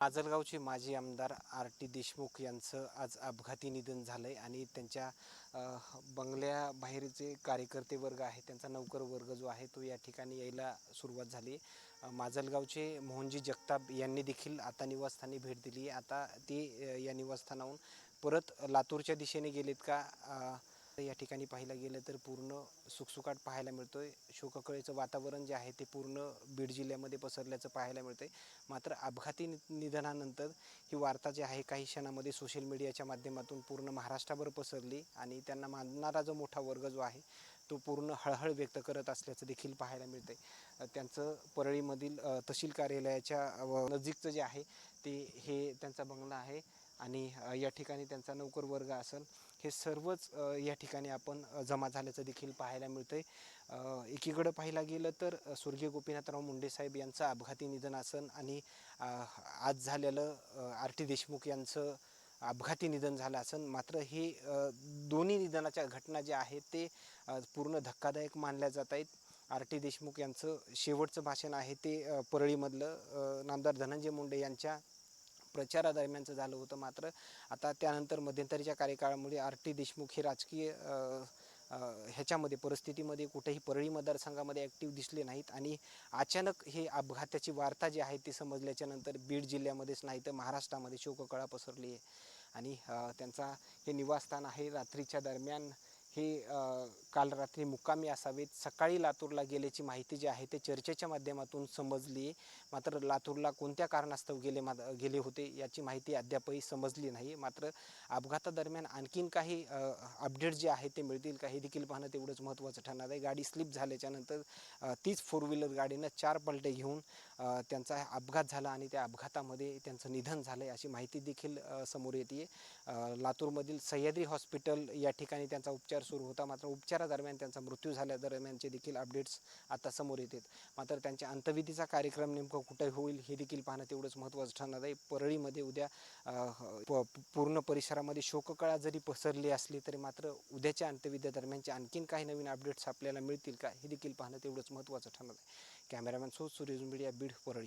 माजलगावचे माजी आमदार R T Deshmukh यांचं आज अपघाती निधन झालं आहे आणि त्यांच्या बंगल्याबाहेरचे बंगल्याबाहेर जे कार्यकर्ते वर्ग आहे त्यांचा नौकर वर्ग जो आहे तो या ठिकाणी यायला सुरुवात झाली. माजलगावचे मोहनजी जगताप यांनी देखील आता निवासस्थानी भेट दिली. आता ते या निवासस्थानाहून परत लातूरच्या दिशेने गेलेत का? या ठिकाणी पाहायला गेलं तर पूर्ण सुकसुकाट पाहायला मिळतो आहे शोककळेचं वातावरण जे आहे ते पूर्ण बीड जिल्ह्यामध्ये पसरल्याचं पाहायला मिळतं आहे मात्र अपघाती नि- निधनानंतर ही वार्ता जी आहे काही क्षणामध्ये सोशल मीडियाच्या माध्यमातून पूर्ण महाराष्ट्राभर पसरली आणि त्यांना मानणारा जो मोठा वर्ग जो आहे तो पूर्ण हळहळ व्यक्त करत असल्याचं देखील पाहायला मिळतं आहे त्यांचं परळीमधील तहसील कार्यालयाच्या नजीकचं जे आहे ते हे त्यांचा बंगला आहे. आणि या ठिकाणी त्यांचा नोकर वर्ग असेल हे सर्वच या ठिकाणी आपण जमा झाल्याचं देखील पाहायला मिळतं आहे एकीकडं पाहायला गेलं तर स्वर्गीय गोपीनाथराव मुंडे साहेब यांचं अपघाती निधन असन आणि आज झालेलं आर टी देशमुख यांचं अपघाती निधन झालं असन. मात्र हे दोन्ही निधनाच्या घटना ज्या आहेत ते पूर्ण धक्कादायक मानल्या जात आहेत. आर टी देशमुख यांचं शेवटचं भाषण आहे ते परळीमधलं नामदार धनंजय मुंडे यांच्या प्रचारादरम्यानचं झालं होतं मात्र आता त्यानंतर मध्यंतरीच्या कार्यकाळामुळे आर टी देशमुख हे राजकीय ह्याच्यामध्ये परिस्थितीमध्ये कुठेही परळी मतदारसंघामध्ये ॲक्टिव्ह दिसले नाहीत आणि अचानक हे अपघाताची वार्ता जी आहे ती समजल्याच्या नंतर बीड जिल्ह्यामध्येच नाही तर महाराष्ट्रामध्ये शोककळा पसरली आहे. आणि त्यांचा हे निवासस्थान आहे रात्रीच्या दरम्यान हे काल रात्री मुक्कामी असावेत. सकाळी लातूरला गेल्याची माहिती जी आहे ते चर्चेच्या माध्यमातून समजली. आहे मात्र लातूरला कोणत्या कारणास्तव गेले मा गेले होते याची माहिती अद्यापही समजली नाही. मात्र अपघातादरम्यान आणखीन काही अपडेट जे आहे ते मिळतील. का हे देखील पाहणं तेवढंच महत्त्वाचं ठरणार आहे. गाडी स्लिप झाल्याच्यानंतर तीच फोर व्हीलर गाडीनं चार पलटे घेऊन त्यांचा अपघात झाला आणि त्या अपघातामध्ये त्यांचं निधन झालं आहे अशी माहिती देखील समोर येते लातूरमधील सह्याद्री हॉस्पिटल या ठिकाणी त्यांचा उपचार सुरू होता. मात्र उपचारादरम्यान त्यांचा मृत्यू झाल्यादरम्यानचे देखील अपडेट्स आता समोर येतात. मात्र त्यांच्या अंतविधीचा कार्यक्रम नेमकं कुठे होईल हे देखील पाहणं तेवढंच महत्त्वाचं ठरणार आहे. परळीमध्ये उद्या प- पूर्ण परिसरामध्ये शोककळा जरी पसरली असली तरी मात्र उद्याच्या अंत्यविधीदरम्यानचे आणखीन काही नवीन अपडेट्स आपल्याला मिळतील का हे देखील पाहणं तेवढंच महत्त्वाचं ठरणार आहे. Cameraman so Suresh media Beed Parli.